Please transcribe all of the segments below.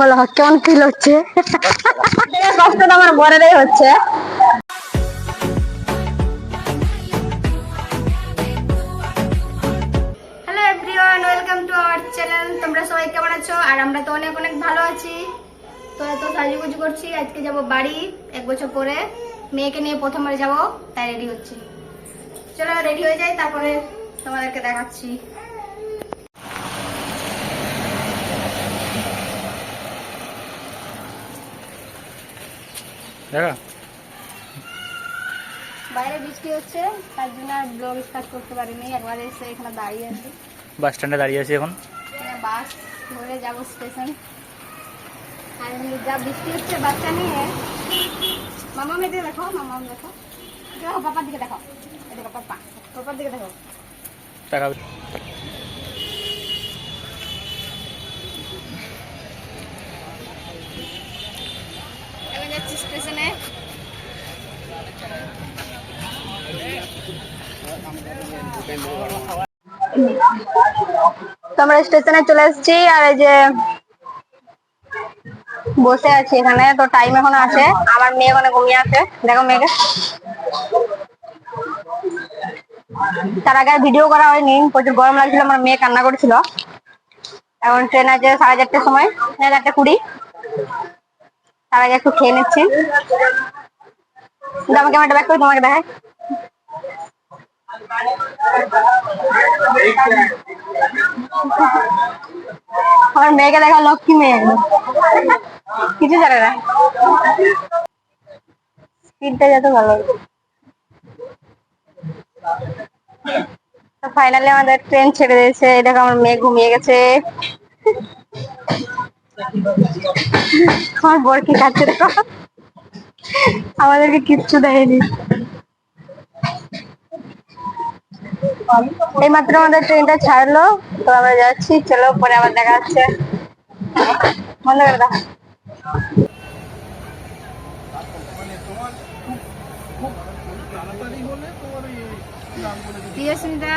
বলো কেমন ফিল হচ্ছে? কষ্টটা আমার বরেরই হচ্ছে। Hello everyone welcome to our channel তোমরা সবাই কেমন আছো? আর আমরা তো অনেক অনেক ভালো আছি। তো এত সাজুগুজু করছি আজকে যাব বাড়ি এক বছর পরে। মেয়েকে নিয়ে প্রথমবার যাব তাই রেডি হচ্ছি। চলো রেডি হয়ে যাই তারপরে তোমাদেরকে দেখাচ্ছি। দেখা। বাইরে বৃষ্টি হচ্ছে তার জন্য আর ব্লগ স্টার্ট করতে পারিনি একবার এসে এখানে দাঁড়িয়ে আছি। বাস স্ট্যান্ডে দাঁড়িয়ে আছি এখন। বাস ধরে যাব স্টেশন আর যা বৃষ্টি হচ্ছে বাচ্চা নিয়ে মামা মেয়েকে দেখো মামা দেখো। দেখো পাপার দিকে দেখো। দেখো পাপা পাপার দিকে দেখো। তো আমরা স্টেশনে চলে এসেছি, আর এই যে বসে আছি এখানে, তো টাইম এখন আছে, আমার মেয়ে ওখানে ঘুমিয়ে আছে, দেখো মেয়েকে। তার আগে ভিডিও করা হয়নি, প্রচুর গরম লাগছিল, আমার মেয়ে কান্না করছিল। এখন ট্রেন আছে সাড়ে চারটের সময়, সাড়ে চারটে কুড়ি। তার আগে একটু খেয়ে নিচ্ছি। আমাকে একটা ব্যাগ করে, তোমাকে দেখায় আমার মেয়েকে দেখা লক্ষ্মী মেয়ে। কিছু জানে না। স্পিডটা যত ভালো। ফাইনালি আমাদের ট্রেন ছেড়ে দিয়েছে। দেখো আমার মেয়ে ঘুমিয়ে গেছে। আমার বর কি খাচ্ছে দেখো আমাদেরকে কিচ্ছু দেয়নি। এই মাত্র আমাদের ট্রেনটা ছাড়লো, তো আমরা যাচ্ছি। চলো, পরে আবার দেখা যাচ্ছে বন্ধ করে দাও। প্রিয়স্মিতা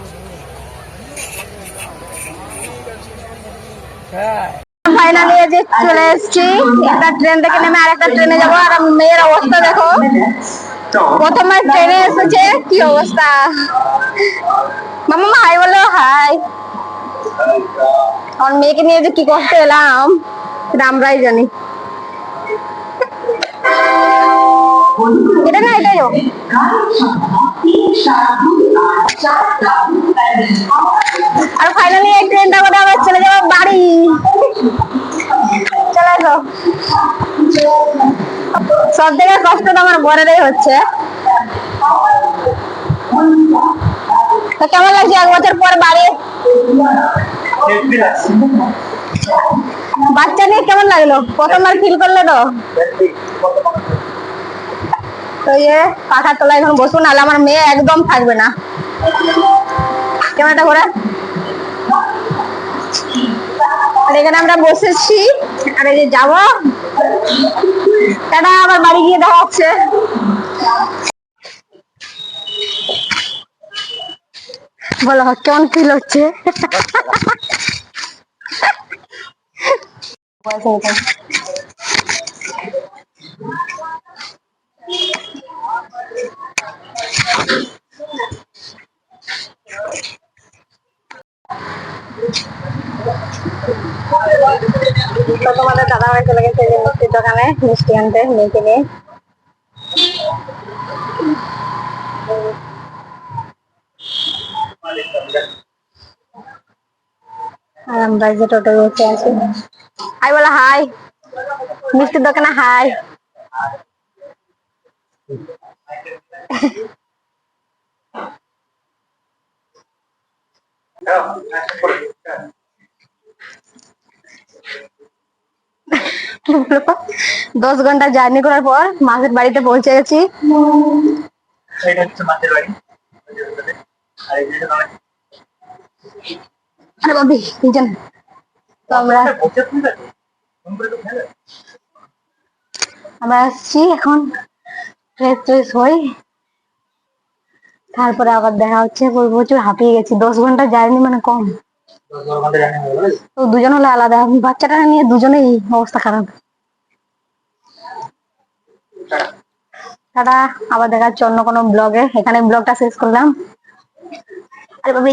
ফাইনালি যে চলে এসেছি। একটা ট্রেন থেকে নেমে আরেকটা ট্রেনে যাব। আর মেয়ের অবস্থা দেখো। প্রথমবার ট্রেনে এসেছে। কি অবস্থা? মামা হাই বলো হাই আমার মেয়েকে নিয়ে যে কি করতে এলাম আমরাই জানি। এটা না এটাই আর ফাইনালি এই ট্রেনটা করে আবার চলে যাব বাড়ি। চলে এসো। সব থেকে কষ্টটা আমার বরেরই হচ্ছে। তো কেমন লাগছে? এক বছর পর বাড়ি? বাচ্চা নিয়ে কেমন লাগল? প্রথমবার ফিল করলে তো? ইয়ে পাখার তলায় এখন বসুন নাহলে আমার মেয়ে একদম থাকবে না। ক্যামেরাটা আর এখানে আমরা বসেছি। আর এই যে যাব। টাটা আবার বাড়ি গিয়ে দেখা হচ্ছে। বলো, কেমন ফিল হচ্ছে? বয়স হয়েছে। তো তোমাদের দাদা ভাই চলে গেছে যে মিষ্টির দোকানে মিষ্টি আনতে মেয়েকে নিয়ে আমরা যে টোটো বসে আছি হাই বলো হাই মিষ্টির দোকানে হাই দশ ঘণ্টা জার্নি করার পর মাসের বাড়িতে পৌঁছে গেছি। আর আমার বাবি তো আসছি এখন। ফ্রেশ ট্রেশ হই। তারপরে আবার দেখা হচ্ছে প্রচুর হাঁপিয়ে গেছি। দশ ঘণ্টা জার্নি মানে কম। তো দুজন হলে আলাদা। বাচ্চাটা নিয়ে দুজনেই অবস্থা খারাপ। টাটা আবার দেখা জন্য অন্য কোনো ব্লগে এখানে ব্লগটা শেষ করলাম। আরে বাবা